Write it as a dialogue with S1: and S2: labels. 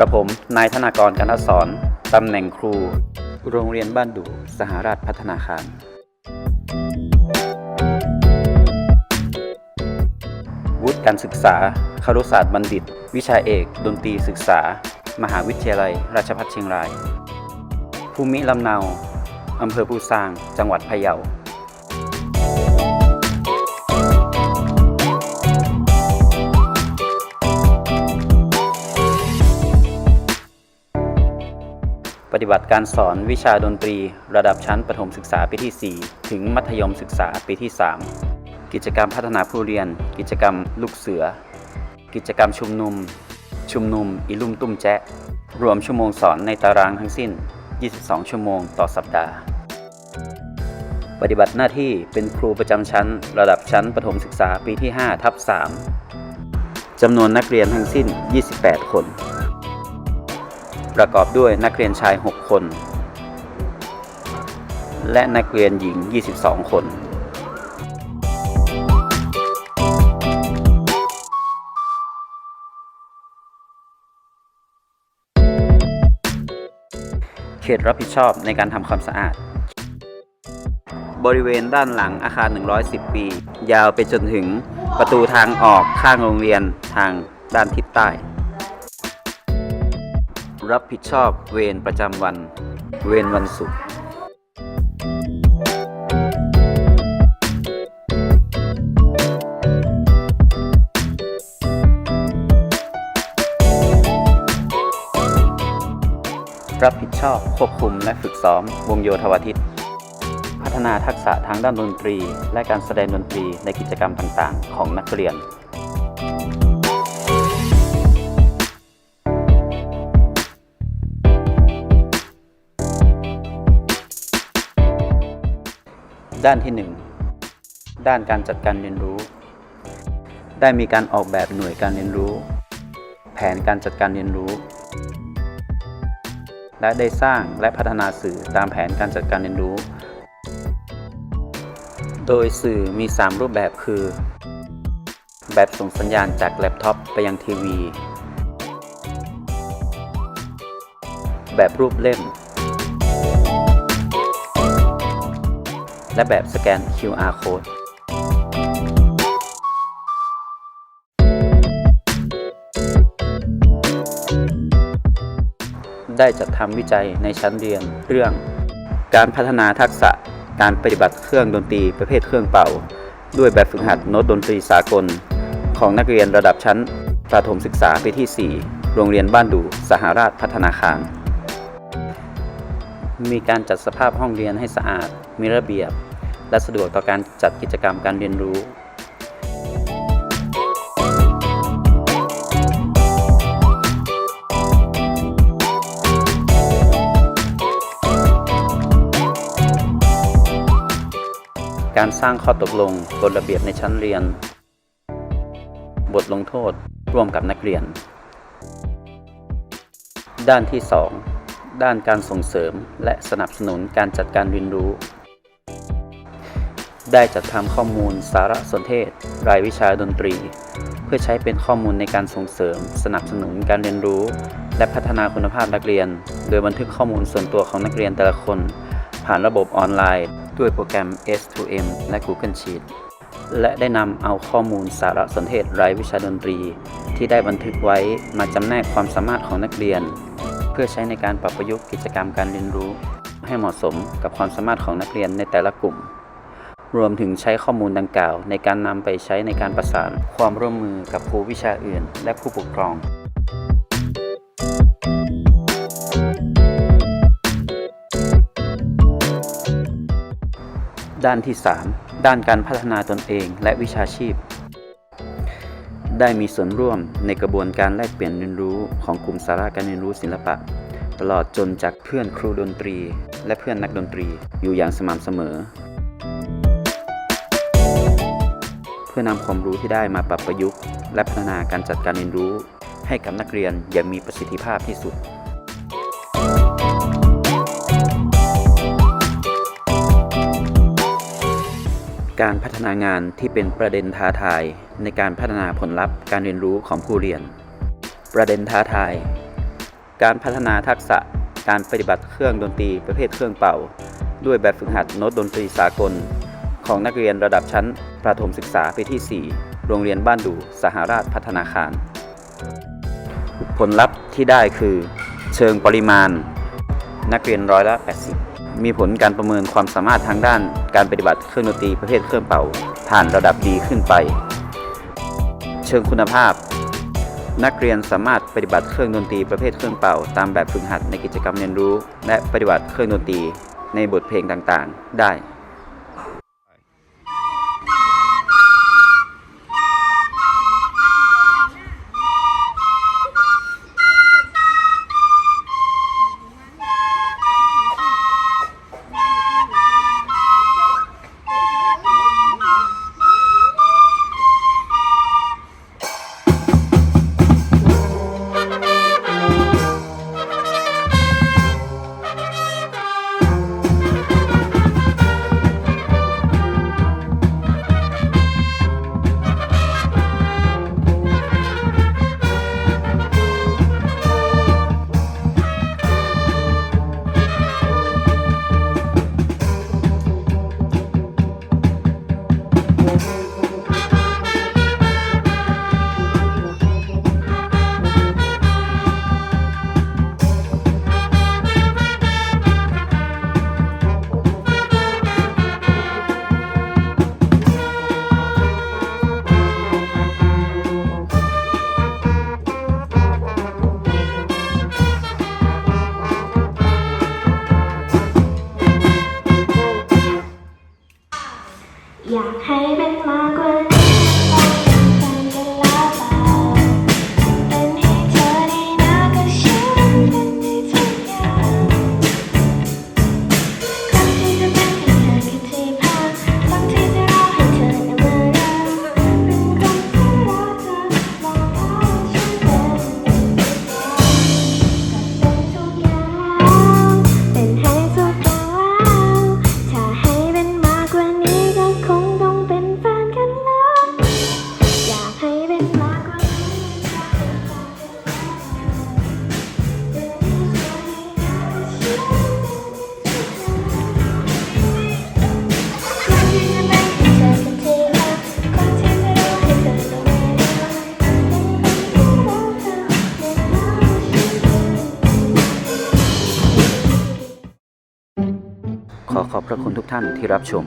S1: กระผมนายธนากรกันทศรตำแหน่งครู โรงเรียนบ้านดูสหราชพัฒนาคาร วุฒิการศึกษาครุศาสตร์บัณฑิต วิชาเอก ดนตรีศึกษา มหาวิทยาลัย ราชภัฏเชียงราย ภูมิลำเนาอำเภอปูซาง จังหวัดพะเยา ฏิบัติการสอนวิชาดนตรี ระดับชั้นประถมศึกษาปีที่ 4 ถึงมัธยมศึกษาปีที่ 3 กิจกรรมพัฒนาผู้เรียน กิจกรรมลูกเสือ กิจกรรมชุมนุม ชุมนุมอีลุ่มตุ้มแจ๊ะรวมชั่วโมงสอนในตารางทั้งสิ้น 22 ชั่วโมงต่อสัปดาห์ ปฏิบัติหน้าที่เป็นครูประจำชั้น ระดับชั้นประถมศึกษาปีที่5ทับ3จำนวนนักเรียนทั้งสิ้น 28 คน ประกอบด้วยนักเรียนชาย 6 คน และนักเรียนหญิง 22 คนเขตรับผิดชอบในการทำความสะอาด บริเวณด้านหลังอาคาร 110 ปี ยาวไปจนถึงประตูทางออกข้างโรงเรียนทางด้านทิศใต้ รับผิดชอบเวรประจำวัน เวรวันศุกร์รับผิดชอบควบคุมและฝึกซ้อม วงโยธวาทิต พัฒนาทักษะทางด้านดนตรี และการแสดงดนตรีในกิจกรรมต่างๆ ของนักเรียน ด้านที่ 1 ด้านการจัดการเรียนรู้ ได้มีการออกแบบหน่วยการเรียนรู้ แผนการจัดการเรียนรู้ และได้สร้างและพัฒนาสื่อตามแผนการจัดการเรียนรู้ โดยสื่อมี 3 รูปแบบคือ แบบส่งสัญญาณจากแล็ปท็อปไปยังทีวี แบบรูปเล่ม และแบบสแกน QR code ได้จัดทำวิจัยในชั้นเรียนเรื่อง การพัฒนาทักษะการปฏิบัติเครื่องดนตรีประเภทเครื่องเป่า ด้วยแบบฝึกหัดโน้ตดนตรีสากล ของนักเรียนระดับชั้นประถมศึกษาปีที่ 4 โรงเรียนบ้านดูสหราชพัฒนาคาร มีการจัดสภาพห้องเรียนให้สะอาด มีระเบียบ และสะดวกต่อการจัดกิจกรรมการเรียนรู้การสร้างข้อตกลงกฎระเบียบในชั้นเรียน บทลงโทษร่วมกับนักเรียน ด้านที่ 2 ด้านการส่งเสริมและสนับสนุนการจัดการเรียนรู้ ได้จัดทำข้อมูลสารสนเทศ รายวิชาดนตรี เพื่อใช้เป็นข้อมูลในการส่งเสริม สนับสนุนการเรียนรู้ และพัฒนาคุณภาพนักเรียน โดยบันทึกข้อมูลส่วนตัวของนักเรียนแต่ละคน ผ่านระบบออนไลน์ ด้วยโปรแกรม S2M และ Google Sheet และได้นำเอาข้อมูลสารสนเทศรายวิชาดนตรี ที่ได้บันทึกไว้มาจำแนกความสามารถของนักเรียน เพื่อใช้ในการปรับประยุกต์กิจกรรมการเรียนรู้ ให้เหมาะสมกับความสามารถของนักเรียนในแต่ละกลุ่ม รวมถึงใช้ข้อมูลดังกล่าว ในการนำไปใช้ในการประสาน ความร่วมมือกับครูวิชาอื่น และผู้ปกครองด้านที่ 3 ด้านการพัฒนาตนเองและวิชาชีพ ได้มีส่วนร่วมในกระบวนการแลกเปลี่ยนเรียนรู้ของกลุ่มสาระการเรียนรู้ศิลปะ ตลอดจนจากเพื่อนครูดนตรี และเพื่อนนักดนตรีอยู่อย่างสม่ำเสมอ พื่อนำความรู้ที่ได้มาปรับประยุกต์ และพัฒนาการจัดการเรียนรู้ ให้กับนักเรียนอย่างมีประสิทธิภาพที่สุดการพัฒนางานที่เป็นประเด็นท้าทายในการพัฒนาผลลัพธ์การเรียนรู้ของผู้เรียน ประเด็นท้าทาย
S2: การพัฒนาทักษะการปฏิบัติเครื่องดนตรีประเภทเครื่องเป่า ด้วยแบบฝึกหัดโน้ตดนตรีสากล ของนักเรียนระดับชั้น ประถมศึกษาปีที่ 4 โรงเรียนบ้านดูสหราชพัฒนาคาร ผลลัพธ์ที่ได้คือ เชิงปริมาณ นักเรียนร้อยละ 80 มีผลการประเมินความสามารถทางด้านการปฏิบัติเครื่องดนตรีประเภทเครื่องเป่า ผ่านระดับดีขึ้นไป เชิงคุณภาพ นักเรียนสามารถปฏิบัติเครื่องดนตรีประเภทเครื่องเป่า ตามแบบฝึกหัดในกิจกรรมเรียนรู้ และปฏิบัติเครื่องดนตรีในบทเพลงต่างๆ ได้ ขอขอบพระคุณทุกท่านที่รับชม